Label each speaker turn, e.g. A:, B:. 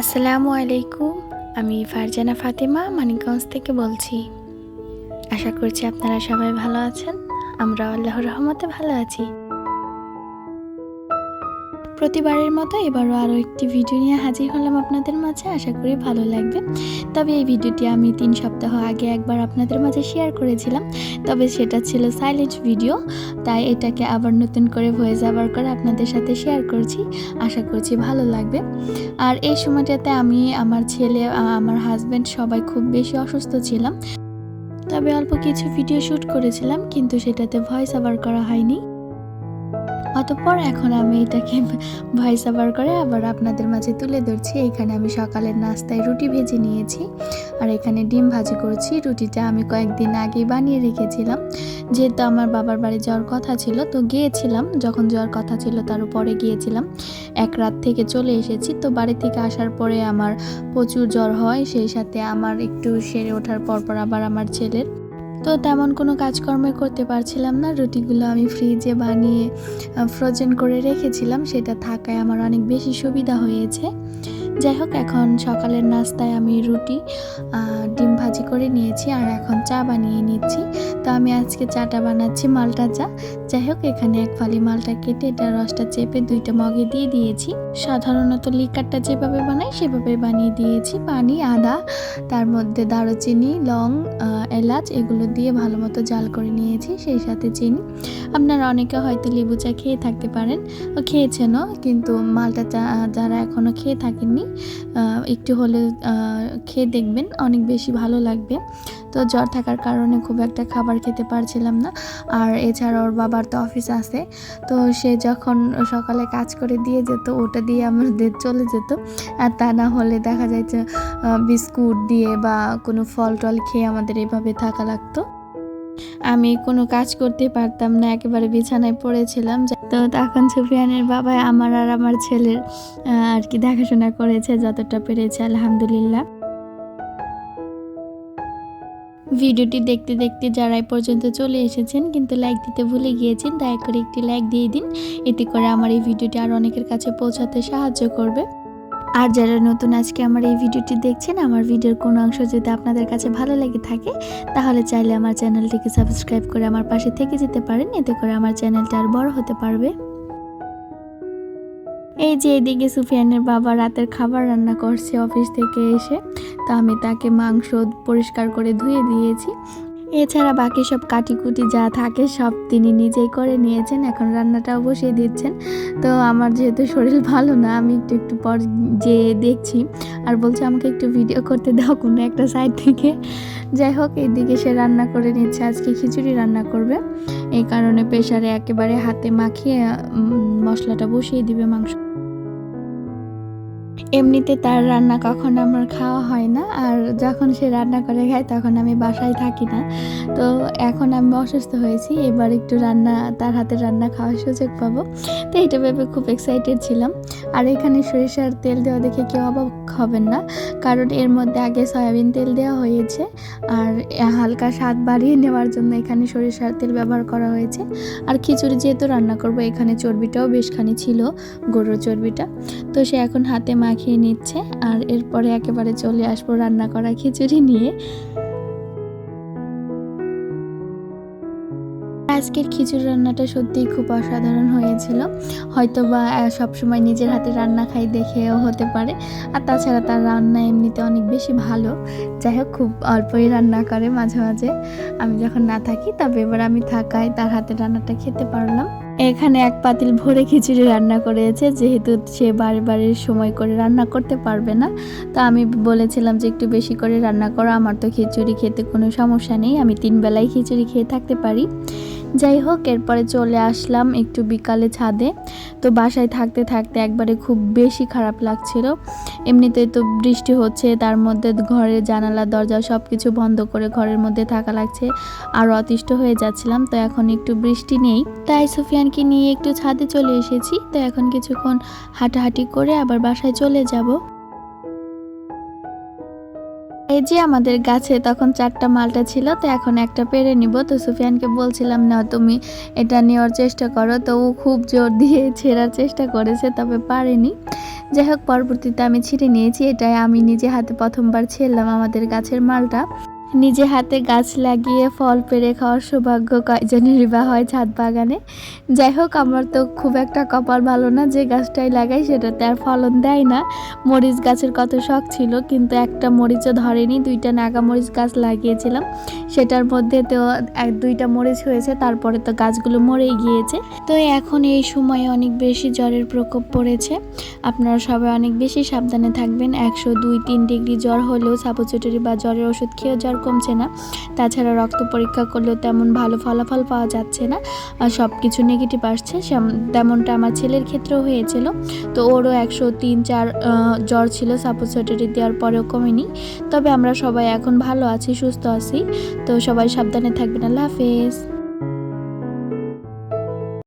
A: আসসালামু আলাইকুম, আমি ফারজানা ফাতেমা, মানিকগঞ্জ থেকে বলছি। আশা করছি আপনারা সবাই ভালো আছেন আমরা আল্লাহর রহমতে ভালো আছি। প্রতিবারের মতো এবারও আরও একটি ভিডিও নিয়ে হাজির হলাম আপনাদের মাঝে। আশা করি ভালো লাগবে। তবে এই ভিডিওটি আমি তিন সপ্তাহ আগে একবার আপনাদের মাঝে শেয়ার করেছিলাম। তবে সেটা ছিল সাইলেন্ট ভিডিও তাই এটাকে আবার নতুন করে ভয়েস আবার করে আপনাদের সাথে শেয়ার করছি। আশা করছি ভালো লাগবে। আর এই সময়টাতে আমি আমার ছেলে আমার হাজব্যান্ড সবাই খুব বেশি অসুস্থ ছিলাম। তবে অল্প কিছু ভিডিও শ্যুট করেছিলাম, কিন্তু সেটাতে ভয়েস ওভার করা হয়নি। অতঃপর এখন আমি এটাকে ভয়েস ওভার করে আবার আপনাদের মাঝে তুলে ধরছি। এখানে আমি সকালের নাস্তায় রুটি ভেজে নিয়েছি আর এখানে ডিম ভাজি করছি। রুটিটা আমি কয়েকদিন আগেই বানিয়ে রেখেছিলাম। যেহেতু আমার বাবার বাড়ি যাওয়ার কথা ছিল, তো গিয়েছিলাম। যখন যাওয়ার কথা ছিল, তার উপরে গিয়েছিলাম। এক রাত থেকে চলে এসেছি। তো বাড়ি থেকে আসার পরে আমার প্রচুর জ্বর হয়। সেই সাথে আমার একটু সেরে ওঠার পর পর আবার আমার ছেলের তো তেমন কোনো কাজকর্মে করতে পারছিলাম না। রুটিগুলো আমি ফ্রিজে বানিয়ে ফ্রোজেন করে রেখেছিলাম। সেটা থাকায় আমার অনেক বেশি সুবিধা হয়েছে। যাই হোক, এখন সকালের নাস্তায় আমি রুটি ডিম ভাজি করে নিয়েছি আর এখন চা বানিয়ে নিচ্ছি। তো আমি আজকে চাটা বানাচ্ছি মালটা চা। যাই হোক, এখানে এক ফালি মালটা কেটে এটা রসটা চেপে দুইটা মগে দিয়ে দিয়েছি। সাধারণত লিকারটা যেভাবে বানাই সেভাবে বানিয়ে দিয়েছি। পানি, আদা, তার মধ্যে দারুচিনি, লং এলাচ এগুলো দিয়ে ভালো মতো জাল করে নিয়েছি, সেই সাথে চিনি। আপনারা অনেকে হয়তো লেবু চা খেয়ে থাকতে পারেন খেয়েছেনও, কিন্তু মালটা চা, যারা এখনও খেয়ে থাকেননি একটু হলে খেয়ে দেখবেন। অনেক বেশি ভালো লাগবে। তো জ্বর থাকার কারণে খুব একটা খাবার খেতে পারছিলাম না। আর এছাড়া ওর বাবার তো অফিস আছে। তো সে যখন সকালে কাজ করে দিয়ে যেত, ওটা দিয়ে আমাদের চলে যেত। আর তা না হলে দেখা যায় যে বিস্কুট দিয়ে বা কোনো ফল টল খেয়ে আমাদের এভাবে থাকা লাগতো। আমি কোনো কাজ করতে পারতাম না, একেবারে বিছানায় পড়েছিলাম। তো তখন সুফিয়ানের বাবা আমার আর আমার ছেলের আর কি দেখাশোনা করেছে, যতটা পেরেছে, আলহামদুলিল্লাহ। ভিডিওটি দেখতে দেখতে যারা পর্যন্ত চলে এসেছেন, কিন্তু লাইক দিতে ভুলে গিয়েছেন, দয়া করে একটি লাইক দিয়ে দিন। এতে করে আমার এই ভিডিওটি আর অনেকের কাছে পৌঁছাতে সাহায্য করবে। আর যারা নতুন আজকে আমার এই ভিডিওটি দেখছেন, আমার ভিডিওর কোনো অংশ যদি আপনাদের কাছে ভালো লেগে থাকে, তাহলে চাইলে আমার চ্যানেলটিকে সাবস্ক্রাইব করে আমার পাশে থেকে যেতে পারেন। এতে করে আমার চ্যানেলটা আর বড় হতে পারবে। এই যে এদিকে সুফিয়ানের বাবা রাতের খাবার রান্না করছে অফিস থেকে এসে, তো আমি তাকে মাংস পরিষ্কার করে ধুয়ে দিয়েছি। এছাড়া বাকি সব কাটিকুটি যা থাকে সব তিনি নিজেই করে নিয়েছেন, এখন রান্নাটাও বসিয়ে দিচ্ছেন। তো আমার যেহেতু শরীর ভালো না, আমি একটু একটু পর যে দেখছি। আর বলছে আমাকে একটু ভিডিও করতে দাও কোনো একটা সাইড থেকে। যাই হোক এইদিকে সে রান্না করে নিচ্ছে, আজকে খিচুড়ি রান্না করবে। এই কারণে প্রেশারে একেবারে হাতে মাখিয়ে মশলাটা বসিয়ে দিবে মাংস। এমনিতে তার রান্না কখন আমার খাওয়া হয় না, আর যখন সে রান্না করে খায় তখন আমি বাসায় থাকি না। তো এখন আমি অসুস্থ হয়েছি, এবার একটু রান্না, তার হাতের রান্না খাওয়ার সুযোগ পাবো। তো এটা ভেবে খুব এক্সাইটেড ছিলাম। আর এখানে সরিষার তেল দেওয়া দেখে কেউ অবাক হবেন না, কারণ এর মধ্যে আগে সয়াবিন তেল দেওয়া হয়েছে, আর হালকা স্বাদ বাড়িয়ে নেওয়ার জন্য এখানে সরিষার তেল ব্যবহার করা হয়েছে। আর খিচুড়ি যেহেতু রান্না করব, এখানে চর্বিটাও বেশখানি ছিল, গরুর চর্বিটা। তো সে এখন হাতে মাখিয়ে নিচ্ছে আর এরপরে একেবারে চলে আসব রান্না করা খিচুড়ি নিয়ে। আজকের খিচুড়ি রান্নাটা সত্যিই খুব অসাধারণ হয়েছিল। হয়তো বা সবসময় নিজের হাতে রান্না খাই দেখেও হতে পারে। আর তাছাড়া তার রান্না এমনিতে অনেক বেশি ভালো। যাই হোক, খুব অল্পই রান্না করে মাঝে মাঝে। আমি যখন না থাকি, তবে এবার আমি থাকায় তার হাতে রান্নাটা খেতে পারলাম। এখানে এক পাতিল ভরে খিচুড়ি রান্না করেছে, যেহেতু সে বারে বারে সময় করে রান্না করতে পারবে না। তো আমি বলেছিলাম যে একটু বেশি করে রান্না করো, আমার তো খিচুড়ি খেতে কোনো সমস্যা নেই, আমি তিন বেলায় খিচুড়ি খেয়ে থাকতে পারি। যাই হোক এরপরে চলে আসলাম একটু বিকালে ছাদে। তো বাসায় থাকতে থাকতে একবারে খুব বেশি খারাপ লাগছিল। এমনিতেই তো বৃষ্টি হচ্ছে, তার মধ্যে ঘরের জানালা, দরজা সব কিছু বন্ধ করে ঘরের মধ্যে থাকা লাগছে। আর অতিষ্ঠ হয়ে যাচ্ছিলাম, তো এখন একটু বৃষ্টি নেই। তাই সুফিয়ানকে নিয়ে একটু ছাদে চলে এসেছি, তো এখন কিছুক্ষণ হাঁটাহাঁটি করে আবার বাসায় চলে যাব। এই যে আমাদের গাছে তখন চারটা মালটা ছিল, তো এখন একটা পেরে নিব। তো সুফিয়ানকে বলছিলাম না তুমি এটা নেওয়ার চেষ্টা করো। তো ও খুব জোর দিয়ে ছেঁড়ার চেষ্টা করেছে, তবে পারেনি। যাই হোক, পরবর্তীতে আমি ছিঁড়ে নিয়েছি, এটাই আমি নিজে হাতে প্রথমবার ছিঁড়লাম আমাদের গাছের মালটা। নিজে হাতে গাছ লাগিয়ে ফল পেরে খাওয়ার সৌভাগ্য কয়জনেরই বা হয় ছাদ বাগানে? যাই হোক, আমার তো খুব একটা কপাল ভালো না যে গাছটাই লাগাই সেটাতে আর ফলন দেয় না। মরিচ গাছের কত শখ ছিল, কিন্তু একটা মরিচও ধরেনি, দুইটা নাগা মরিচ গাছ লাগিয়েছিলাম। সেটার মধ্যে তো এক, দুইটা মরিচ হয়েছে, তারপরে তো গাছগুলো মরেই গিয়েছে। তো এখন এই সময়ে অনেক বেশি জ্বরের প্রকোপ পড়েছে। আপনারা সবাই অনেক বেশি সাবধানে থাকবেন। একশো দুই তিন ডিগ্রি জ্বর হলেও সাপোচিটরি বা জ্বরের ওষুধ খেয়েও জ্বর কমছে না। তাছাড়া রক্ত পরীক্ষা করলেও তেমন ভালো ফলাফল পাওয়া যাচ্ছে না। আর সব কিছু নেগেটিভ আসছে তেমনটা আমার ছেলের ক্ষেত্রেও হয়েছিল। তো ওরও একশো তিন চার জ্বর ছিল সাপোচিটরি দেওয়ার পরেও কমেনি। তবে আমরা সবাই এখন ভালো আছি, সুস্থ আছি। তো সবাই সাবধানে থাকবেন। আল্লাহ হাফেজ।